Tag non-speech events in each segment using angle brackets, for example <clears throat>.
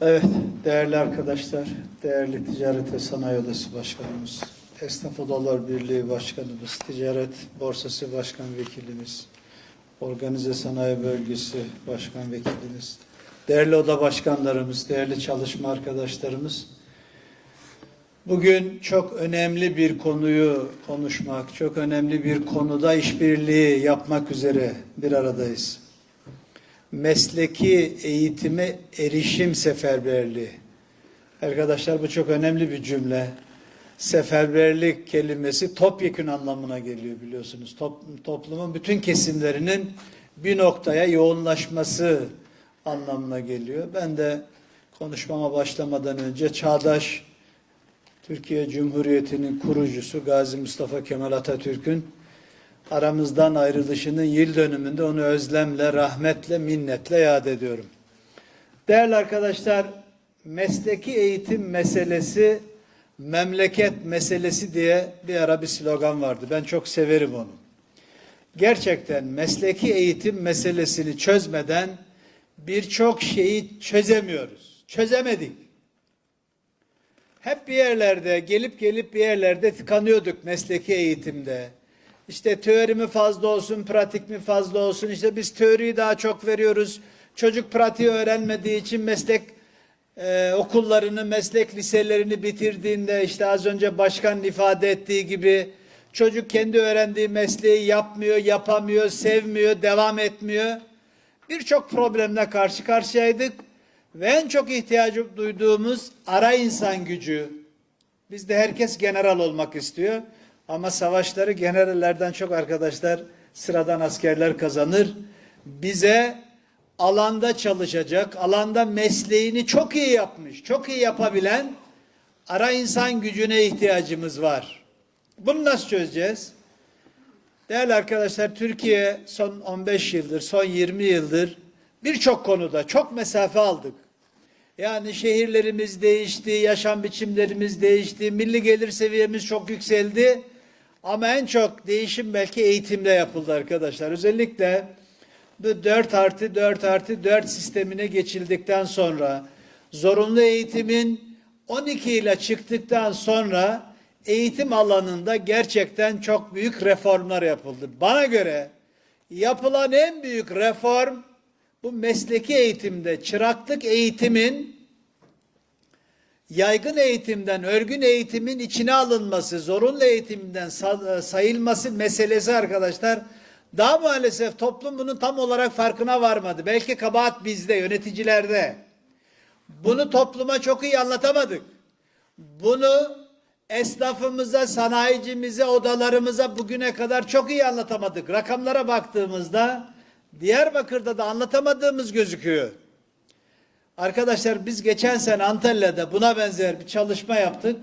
Evet, değerli arkadaşlar, değerli Ticaret ve Sanayi Odası Başkanımız, Esnaf Odalar Birliği Başkanımız, Ticaret Borsası Başkan Vekilimiz, Organize Sanayi Bölgesi Başkan Vekilimiz, değerli oda başkanlarımız, değerli çalışma arkadaşlarımız, bugün çok önemli bir konuyu konuşmak, çok önemli bir konuda işbirliği yapmak üzere bir aradayız mesleki eğitime erişim seferberliği. Arkadaşlar bu çok önemli bir cümle. Seferberlik kelimesi topyekün anlamına geliyor biliyorsunuz. Top, toplumun bütün kesimlerinin bir noktaya yoğunlaşması anlamına geliyor. Ben de konuşmama başlamadan önce çağdaş Türkiye Cumhuriyeti'nin kurucusu Gazi Mustafa Kemal Atatürk'ün aramızdan ayrılışının yıl dönümünde onu özlemle, rahmetle, minnetle yad ediyorum. Değerli arkadaşlar, mesleki eğitim meselesi memleket meselesi diye bir ara bir slogan vardı. Ben çok severim onu. Gerçekten mesleki eğitim meselesini çözmeden birçok şeyi çözemiyoruz. Çözemedik. Hep bir yerlerde gelip gelip bir yerlerde tıkanıyorduk mesleki eğitimde. İşte teori mi fazla olsun, pratik mi fazla olsun? İşte biz teoriyi daha çok veriyoruz. Çocuk pratiği öğrenmediği için meslek e, okullarını, meslek liselerini bitirdiğinde işte az önce başkan ifade ettiği gibi çocuk kendi öğrendiği mesleği yapmıyor, yapamıyor, sevmiyor, devam etmiyor. Birçok problemle karşı karşıyaydık ve en çok ihtiyacı duyduğumuz ara insan gücü. Bizde herkes general olmak istiyor. Ama savaşları generallerden çok arkadaşlar sıradan askerler kazanır. Bize alanda çalışacak, alanda mesleğini çok iyi yapmış, çok iyi yapabilen ara insan gücüne ihtiyacımız var. Bunu nasıl çözeceğiz? Değerli arkadaşlar Türkiye son 15 yıldır, son 20 yıldır birçok konuda çok mesafe aldık. Yani şehirlerimiz değişti, yaşam biçimlerimiz değişti, milli gelir seviyemiz çok yükseldi. Ama en çok değişim belki eğitimde yapıldı arkadaşlar. Özellikle bu 4 artı 4 artı 4 sistemine geçildikten sonra zorunlu eğitimin 12 ile çıktıktan sonra eğitim alanında gerçekten çok büyük reformlar yapıldı. Bana göre yapılan en büyük reform bu mesleki eğitimde çıraklık eğitimin yaygın eğitimden örgün eğitimin içine alınması, zorunlu eğitimden sayılması meselesi arkadaşlar daha maalesef toplum bunun tam olarak farkına varmadı. Belki kabahat bizde, yöneticilerde. Bunu topluma çok iyi anlatamadık. Bunu esnafımıza, sanayicimize, odalarımıza bugüne kadar çok iyi anlatamadık. Rakamlara baktığımızda Diyarbakır'da da anlatamadığımız gözüküyor. Arkadaşlar biz geçen sene Antalya'da buna benzer bir çalışma yaptık.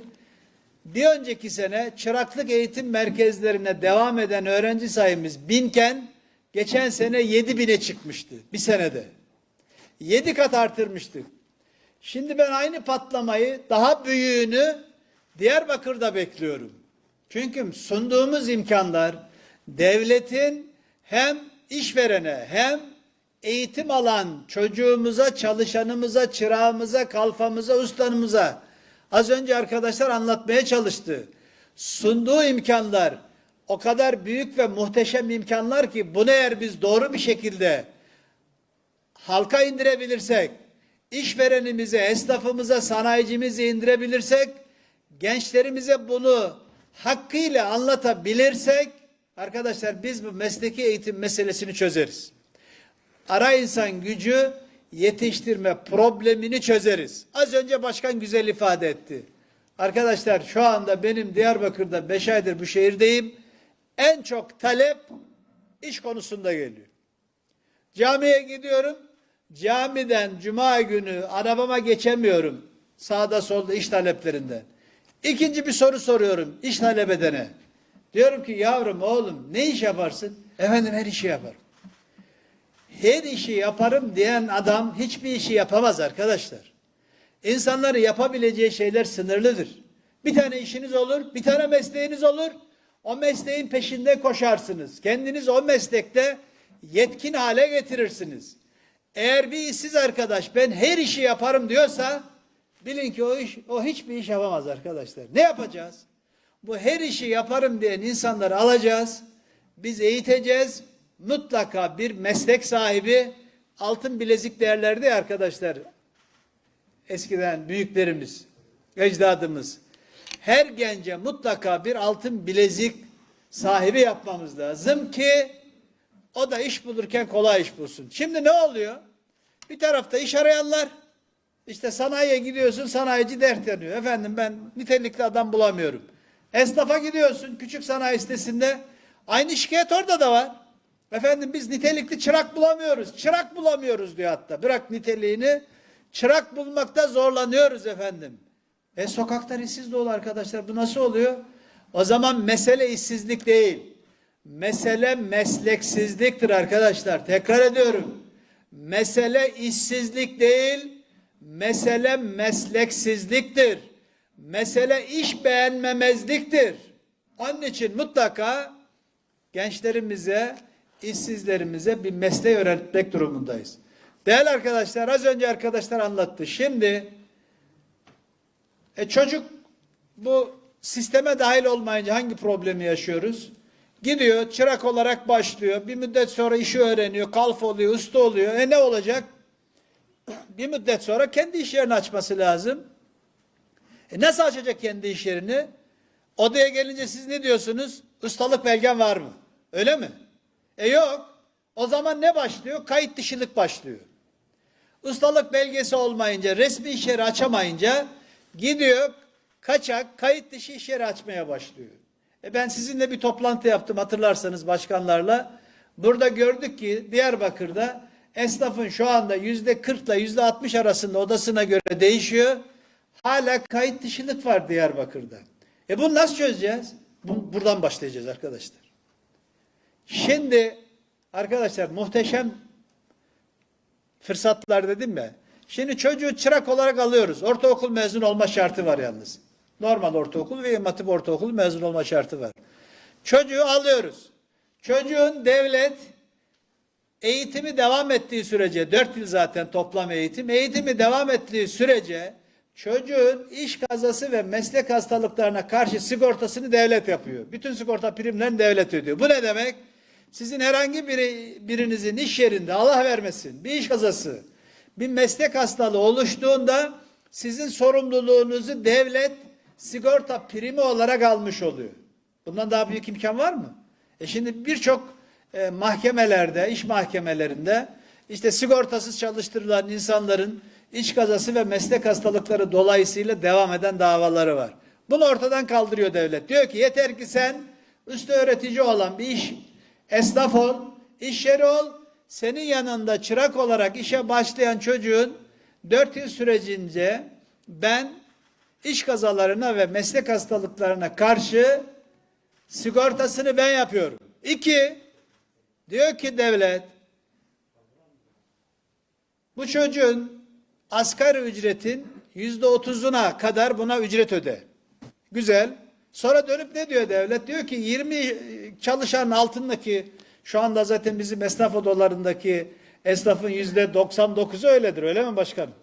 Bir önceki sene çıraklık eğitim merkezlerine devam eden öğrenci sayımız binken geçen sene yedi bine çıkmıştı bir senede. Yedi kat artırmıştık. Şimdi ben aynı patlamayı daha büyüğünü Diyarbakır'da bekliyorum. Çünkü sunduğumuz imkanlar devletin hem işverene hem eğitim alan çocuğumuza, çalışanımıza, çırağımıza, kalfamıza, ustanımıza az önce arkadaşlar anlatmaya çalıştı. Sunduğu imkanlar o kadar büyük ve muhteşem imkanlar ki bunu eğer biz doğru bir şekilde halka indirebilirsek, işverenimize, esnafımıza, sanayicimize indirebilirsek, gençlerimize bunu hakkıyla anlatabilirsek, arkadaşlar biz bu mesleki eğitim meselesini çözeriz ara insan gücü yetiştirme problemini çözeriz. Az önce başkan güzel ifade etti. Arkadaşlar şu anda benim Diyarbakır'da beş aydır bu şehirdeyim. En çok talep iş konusunda geliyor. Camiye gidiyorum. Camiden cuma günü arabama geçemiyorum. Sağda solda iş taleplerinden. İkinci bir soru soruyorum iş talep edene. Diyorum ki yavrum oğlum ne iş yaparsın? Efendim her işi yaparım her işi yaparım diyen adam hiçbir işi yapamaz arkadaşlar. İnsanların yapabileceği şeyler sınırlıdır. Bir tane işiniz olur, bir tane mesleğiniz olur. O mesleğin peşinde koşarsınız. Kendiniz o meslekte yetkin hale getirirsiniz. Eğer bir işsiz arkadaş ben her işi yaparım diyorsa bilin ki o iş o hiçbir iş yapamaz arkadaşlar. Ne yapacağız? Bu her işi yaparım diyen insanları alacağız. Biz eğiteceğiz. Mutlaka bir meslek sahibi altın bilezik değerlerdi ya arkadaşlar. Eskiden büyüklerimiz, ecdadımız. Her gence mutlaka bir altın bilezik sahibi yapmamız lazım ki o da iş bulurken kolay iş bulsun. Şimdi ne oluyor? Bir tarafta iş arayanlar, işte sanayiye gidiyorsun, sanayici dert yanıyor. Efendim ben nitelikli adam bulamıyorum. Esnafa gidiyorsun, küçük sanayi sitesinde. Aynı şikayet orada da var. Efendim biz nitelikli çırak bulamıyoruz. Çırak bulamıyoruz diyor hatta. Bırak niteliğini. Çırak bulmakta zorlanıyoruz efendim. E sokaklar işsiz dolu arkadaşlar. Bu nasıl oluyor? O zaman mesele işsizlik değil. Mesele mesleksizliktir arkadaşlar. Tekrar ediyorum. Mesele işsizlik değil, mesele mesleksizliktir. Mesele iş beğenmemezliktir. Onun için mutlaka gençlerimize, işsizlerimize bir mesleği öğretmek durumundayız. Değerli arkadaşlar, az önce arkadaşlar anlattı. Şimdi e, çocuk bu sisteme dahil olmayınca hangi problemi yaşıyoruz? Gidiyor, çırak olarak başlıyor. Bir müddet sonra işi öğreniyor, kalf oluyor, usta oluyor. E ne olacak? <clears throat> Bir müddet sonra kendi iş yerini açması lazım. E nasıl açacak kendi iş yerini? Odaya gelince siz ne diyorsunuz? Ustalık belgen var mı? Öyle mi? E yok. O zaman ne başlıyor? Kayıt dışılık başlıyor. Ustalık belgesi olmayınca, resmi iş yeri açamayınca gidiyor kaçak kayıt dışı iş yeri açmaya başlıyor. E ben sizinle bir toplantı yaptım hatırlarsanız başkanlarla. Burada gördük ki Diyarbakır'da esnafın şu anda yüzde 40 ile yüzde 60 arasında odasına göre değişiyor. Hala kayıt dışılık var Diyarbakır'da. E bunu nasıl çözeceğiz? Bu, buradan başlayacağız arkadaşlar. Şimdi arkadaşlar muhteşem fırsatlar dedim ya. Şimdi çocuğu çırak olarak alıyoruz. Ortaokul mezun olma şartı var yalnız. Normal ortaokul ve İmam Hatip ortaokul mezun olma şartı var. Çocuğu alıyoruz. Çocuğun devlet eğitimi devam ettiği sürece, dört yıl zaten toplam eğitim, eğitimi devam ettiği sürece çocuğun iş kazası ve meslek hastalıklarına karşı sigortasını devlet yapıyor. Bütün sigorta primlerini devlet ödüyor. Bu ne demek? Sizin herhangi biri, birinizin iş yerinde Allah vermesin bir iş kazası, bir meslek hastalığı oluştuğunda sizin sorumluluğunuzu devlet sigorta primi olarak almış oluyor. Bundan daha büyük imkan var mı? E şimdi birçok e, mahkemelerde, iş mahkemelerinde işte sigortasız çalıştırılan insanların iş kazası ve meslek hastalıkları dolayısıyla devam eden davaları var. Bunu ortadan kaldırıyor devlet. Diyor ki yeter ki sen üstü öğretici olan bir iş esnaf ol, iş yeri ol, senin yanında çırak olarak işe başlayan çocuğun dört yıl sürecince ben iş kazalarına ve meslek hastalıklarına karşı sigortasını ben yapıyorum. İki, diyor ki devlet, bu çocuğun asgari ücretin yüzde otuzuna kadar buna ücret öde. Güzel. Sonra dönüp ne diyor devlet? Diyor ki 20 çalışanın altındaki şu anda zaten bizim esnaf odalarındaki esnafın yüzde 99'u öyledir. Öyle mi başkanım?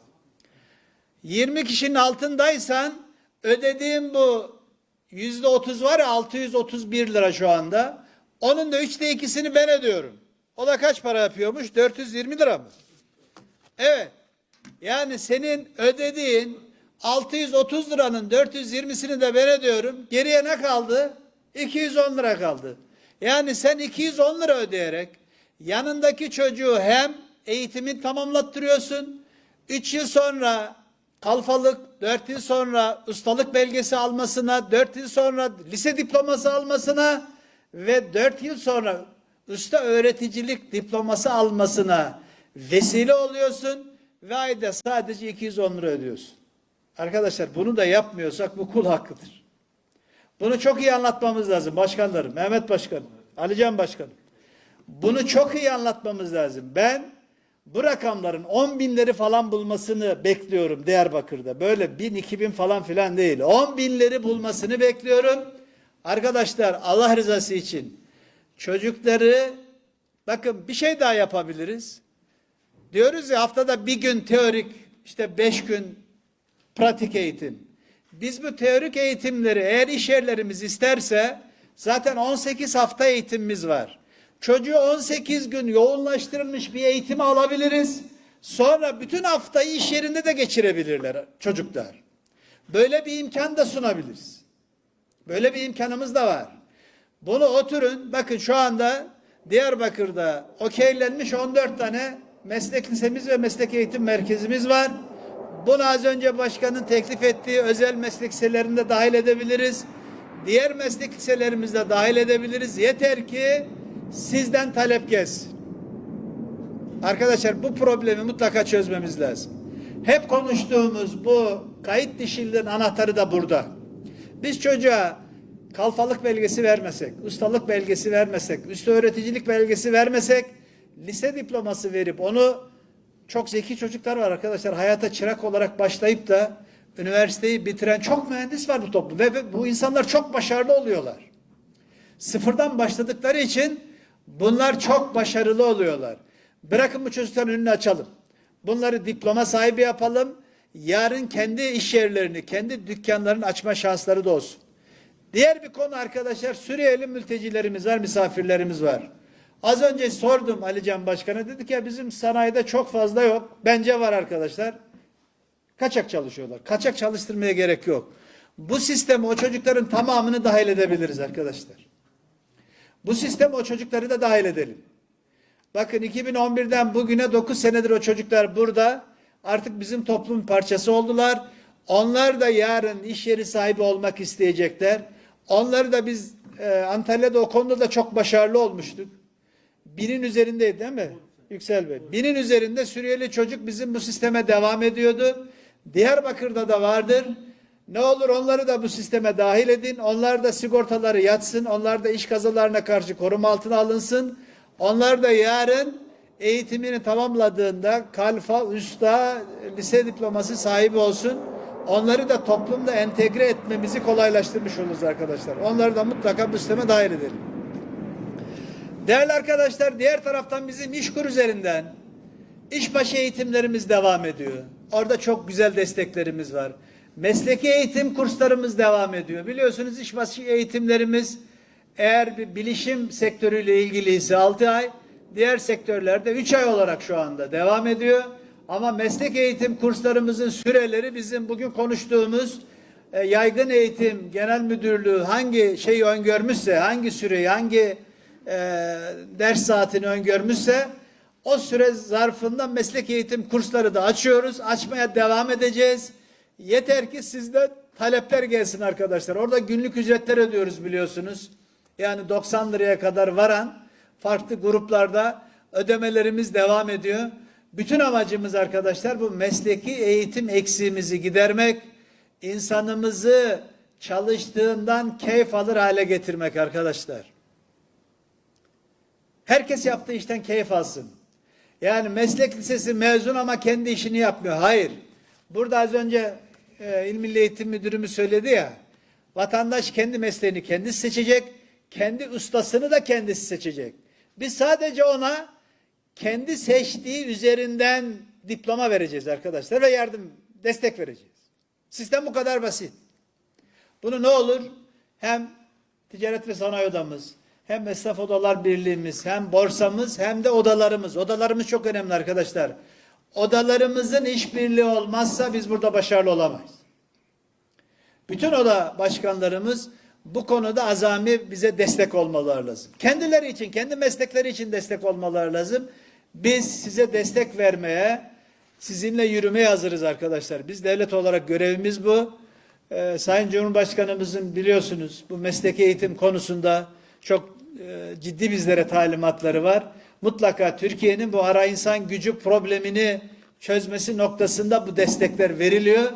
20 kişinin altındaysan ödediğim bu yüzde 30 var ya 631 lira şu anda. Onun da üçte ikisini ben ödüyorum. O da kaç para yapıyormuş? 420 lira mı? Evet. Yani senin ödediğin 630 liranın 420'sini de ben ödüyorum. Geriye ne kaldı? 210 lira kaldı. Yani sen 210 lira ödeyerek yanındaki çocuğu hem eğitimin tamamlattırıyorsun. 3 yıl sonra kalfalık, 4 yıl sonra ustalık belgesi almasına, 4 yıl sonra lise diploması almasına ve 4 yıl sonra usta öğreticilik diploması almasına vesile oluyorsun ve ayda sadece 210 lira ödüyorsun. Arkadaşlar bunu da yapmıyorsak bu kul hakkıdır. Bunu çok iyi anlatmamız lazım başkanlarım. Mehmet Başkanım, Alican Başkanım. Bunu çok iyi anlatmamız lazım. Ben bu rakamların 10 binleri falan bulmasını bekliyorum Diyarbakır'da. Böyle bin, iki bin falan filan değil. 10 binleri bulmasını bekliyorum. Arkadaşlar Allah rızası için çocukları bakın bir şey daha yapabiliriz. Diyoruz ya haftada bir gün teorik, işte beş gün pratik eğitim. Biz bu teorik eğitimleri eğer iş yerlerimiz isterse zaten 18 hafta eğitimimiz var. Çocuğu 18 gün yoğunlaştırılmış bir eğitimi alabiliriz. Sonra bütün haftayı iş yerinde de geçirebilirler çocuklar. Böyle bir imkan da sunabiliriz. Böyle bir imkanımız da var. Bunu oturun. Bakın şu anda Diyarbakır'da okeylenmiş 14 tane meslek lisemiz ve meslek eğitim merkezimiz var. Bunu az önce başkanın teklif ettiği özel meslek liselerinde dahil edebiliriz. Diğer meslek liselerimizde dahil edebiliriz. Yeter ki sizden talep gelsin. Arkadaşlar bu problemi mutlaka çözmemiz lazım. Hep konuştuğumuz bu kayıt dişiliğin anahtarı da burada. Biz çocuğa kalfalık belgesi vermesek, ustalık belgesi vermesek, üstü öğreticilik belgesi vermesek, lise diploması verip onu çok zeki çocuklar var arkadaşlar. Hayata çırak olarak başlayıp da üniversiteyi bitiren çok mühendis var bu toplumda ve ve bu insanlar çok başarılı oluyorlar. Sıfırdan başladıkları için bunlar çok başarılı oluyorlar. Bırakın bu çocukların önünü açalım. Bunları diploma sahibi yapalım. Yarın kendi iş yerlerini, kendi dükkanlarını açma şansları da olsun. Diğer bir konu arkadaşlar Suriyeli mültecilerimiz var, misafirlerimiz var. Az önce sordum Ali Can Başkan'a dedik ya bizim sanayide çok fazla yok. Bence var arkadaşlar. Kaçak çalışıyorlar. Kaçak çalıştırmaya gerek yok. Bu sisteme o çocukların tamamını dahil edebiliriz arkadaşlar. Bu sisteme o çocukları da dahil edelim. Bakın 2011'den bugüne 9 senedir o çocuklar burada. Artık bizim toplum parçası oldular. Onlar da yarın iş yeri sahibi olmak isteyecekler. Onları da biz e, Antalya'da o konuda da çok başarılı olmuştuk. Binin üzerindeydi değil mi? Yüksel Bey. Binin üzerinde Suriyeli çocuk bizim bu sisteme devam ediyordu. Diyarbakır'da da vardır. Ne olur onları da bu sisteme dahil edin. Onlar da sigortaları yatsın. Onlar da iş kazalarına karşı koruma altına alınsın. Onlar da yarın eğitimini tamamladığında kalfa, usta, lise diploması sahibi olsun. Onları da toplumda entegre etmemizi kolaylaştırmış oluruz arkadaşlar. Onları da mutlaka bu sisteme dahil edelim. Değerli arkadaşlar diğer taraftan bizim İşkur üzerinden işbaşı eğitimlerimiz devam ediyor. Orada çok güzel desteklerimiz var. Mesleki eğitim kurslarımız devam ediyor. Biliyorsunuz işbaşı eğitimlerimiz eğer bir bilişim sektörüyle ilgiliyse 6 ay, diğer sektörlerde 3 ay olarak şu anda devam ediyor. Ama meslek eğitim kurslarımızın süreleri bizim bugün konuştuğumuz e, yaygın eğitim genel müdürlüğü hangi şeyi öngörmüşse, hangi süreyi, hangi e, ders saatini öngörmüşse o süre zarfında meslek eğitim kursları da açıyoruz. Açmaya devam edeceğiz. Yeter ki sizden talepler gelsin arkadaşlar. Orada günlük ücretler ödüyoruz biliyorsunuz. Yani 90 liraya kadar varan farklı gruplarda ödemelerimiz devam ediyor. Bütün amacımız arkadaşlar bu mesleki eğitim eksiğimizi gidermek, insanımızı çalıştığından keyif alır hale getirmek arkadaşlar. Herkes yaptığı işten keyif alsın. Yani meslek lisesi mezun ama kendi işini yapmıyor. Hayır. Burada az önce e, İl Milli Eğitim Müdürümüz söyledi ya. Vatandaş kendi mesleğini kendisi seçecek. Kendi ustasını da kendisi seçecek. Biz sadece ona kendi seçtiği üzerinden diploma vereceğiz arkadaşlar ve yardım, destek vereceğiz. Sistem bu kadar basit. Bunu ne olur? Hem Ticaret ve Sanayi Odamız, hem Esnaf Odalar Birliğimiz, hem borsamız, hem de odalarımız. Odalarımız çok önemli arkadaşlar. Odalarımızın işbirliği olmazsa biz burada başarılı olamayız. Bütün oda başkanlarımız bu konuda azami bize destek olmaları lazım. Kendileri için, kendi meslekleri için destek olmaları lazım. Biz size destek vermeye, sizinle yürümeye hazırız arkadaşlar. Biz devlet olarak görevimiz bu. Ee, Sayın Cumhurbaşkanımızın biliyorsunuz bu mesleki eğitim konusunda çok e, ciddi bizlere talimatları var. Mutlaka Türkiye'nin bu ara insan gücü problemini çözmesi noktasında bu destekler veriliyor.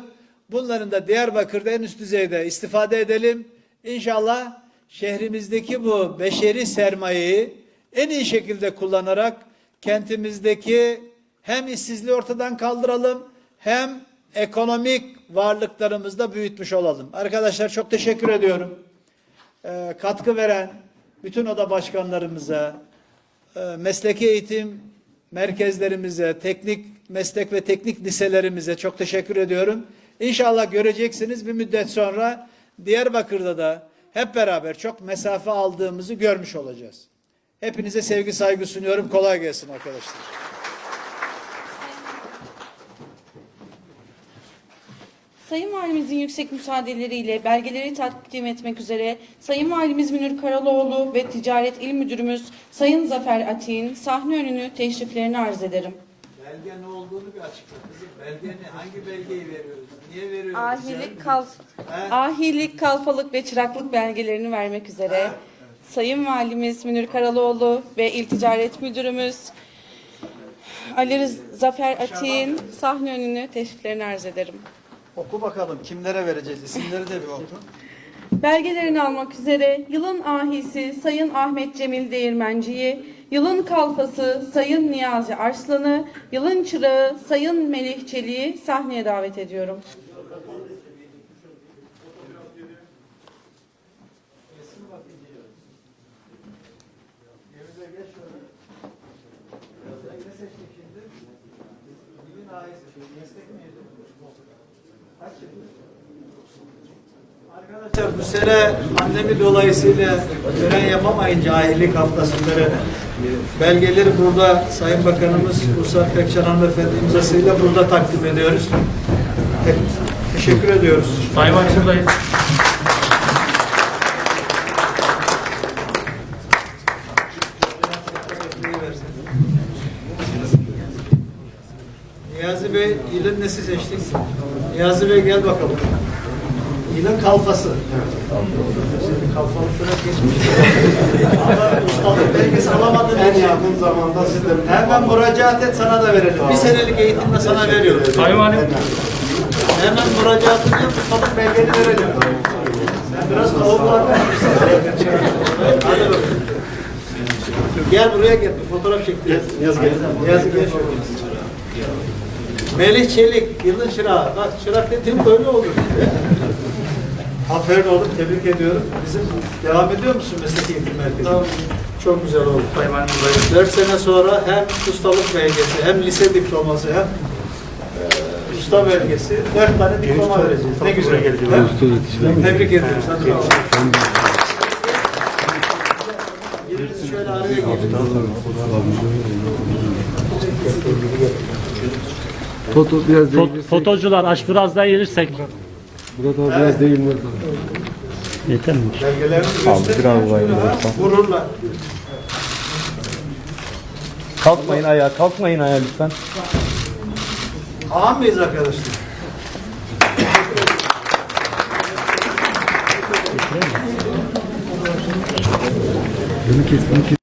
Bunların da Diyarbakır'da en üst düzeyde istifade edelim. İnşallah şehrimizdeki bu beşeri sermayeyi en iyi şekilde kullanarak kentimizdeki hem işsizliği ortadan kaldıralım hem ekonomik varlıklarımızı da büyütmüş olalım. Arkadaşlar çok teşekkür ediyorum. Ee, katkı veren bütün oda başkanlarımıza, e, mesleki eğitim merkezlerimize, teknik meslek ve teknik liselerimize çok teşekkür ediyorum. İnşallah göreceksiniz bir müddet sonra Diyarbakır'da da hep beraber çok mesafe aldığımızı görmüş olacağız. Hepinize sevgi saygı sunuyorum. Kolay gelsin arkadaşlar. Sayın Valimizin yüksek müsaadeleriyle belgeleri takdim etmek üzere Sayın Valimiz Münir Karaloğlu ve Ticaret İl Müdürümüz Sayın Zafer Atik'in sahne önünü teşriflerini arz ederim. Belge ne olduğunu bir açıkla kızım. Belge ne? Hangi belgeyi veriyoruz? Niye veriyoruz? Ahilik, kalf, He? ahilik, kalfalık ve çıraklık belgelerini vermek üzere Sayın Valimiz Münir Karaloğlu ve İl Ticaret Müdürümüz Ali Zafer Atik'in sahne önünü teşriflerini arz ederim. Oku bakalım kimlere vereceğiz? İsimleri de bir oku. Belgelerini almak üzere yılın ahisi Sayın Ahmet Cemil Değirmenci'yi, yılın kalfası Sayın Niyazi Arslan'ı, yılın çırağı Sayın Melih Çelik'i sahneye davet ediyorum. Arkadaşlar bu sene pandemi dolayısıyla tören yapamayınca ahilik haftasında belgeleri burada Sayın Bakanımız Ruslar Pekcan Hanımefendi imzasıyla burada takdim ediyoruz. Te- Teşekkür ediyoruz. Sayın Valim buradayız. Niyazi Bey, yılın nesi seçtik? Niyazi Bey gel bakalım. Yılın kalfası. Senin kalfalık biraz geçmiş. Ama ustalık belgesi alamadın. En yakın zamanda sizlerin Hemen müracaat et sana da verelim. Bir senelik eğitimle sana veriyoruz. Sayın Valim. Hemen müracaatını yap, ustalık belgeni verelim. Sen biraz tavuklar vermişsin. Hadi bakalım. Gel buraya gel, bir fotoğraf çektirelim. Yaz gel. Yaz gel. Melih Çelik, yılın çırağı. Bak çırak dediğim böyle olur. Aferin oğlum, tebrik ediyorum. Bizim devam ediyor musun meslek eğitim merkezi? Çok güzel oldu. Buradayız. 4 sene sonra hem ustalık belgesi, hem lise diploması, hem e, usta belgesi, 4 tane diploma vereceğiz. Ne güzel. Hem- Tebrik ediyoruz. Hadi bakalım. Şöyle araya. Foto biraz. Fot- fotocular aç biraz daha gelirsek. Murat abi biraz değil Murat abi. Yeter mi? Belgelerini Abi, gösterin. biraz var, Şöyle ha, lütfen. Gururla. Kalkmayın ayağa, kalkmayın ayağa lütfen. Ağam mıyız arkadaşlar? Bunu kes, bunu kes.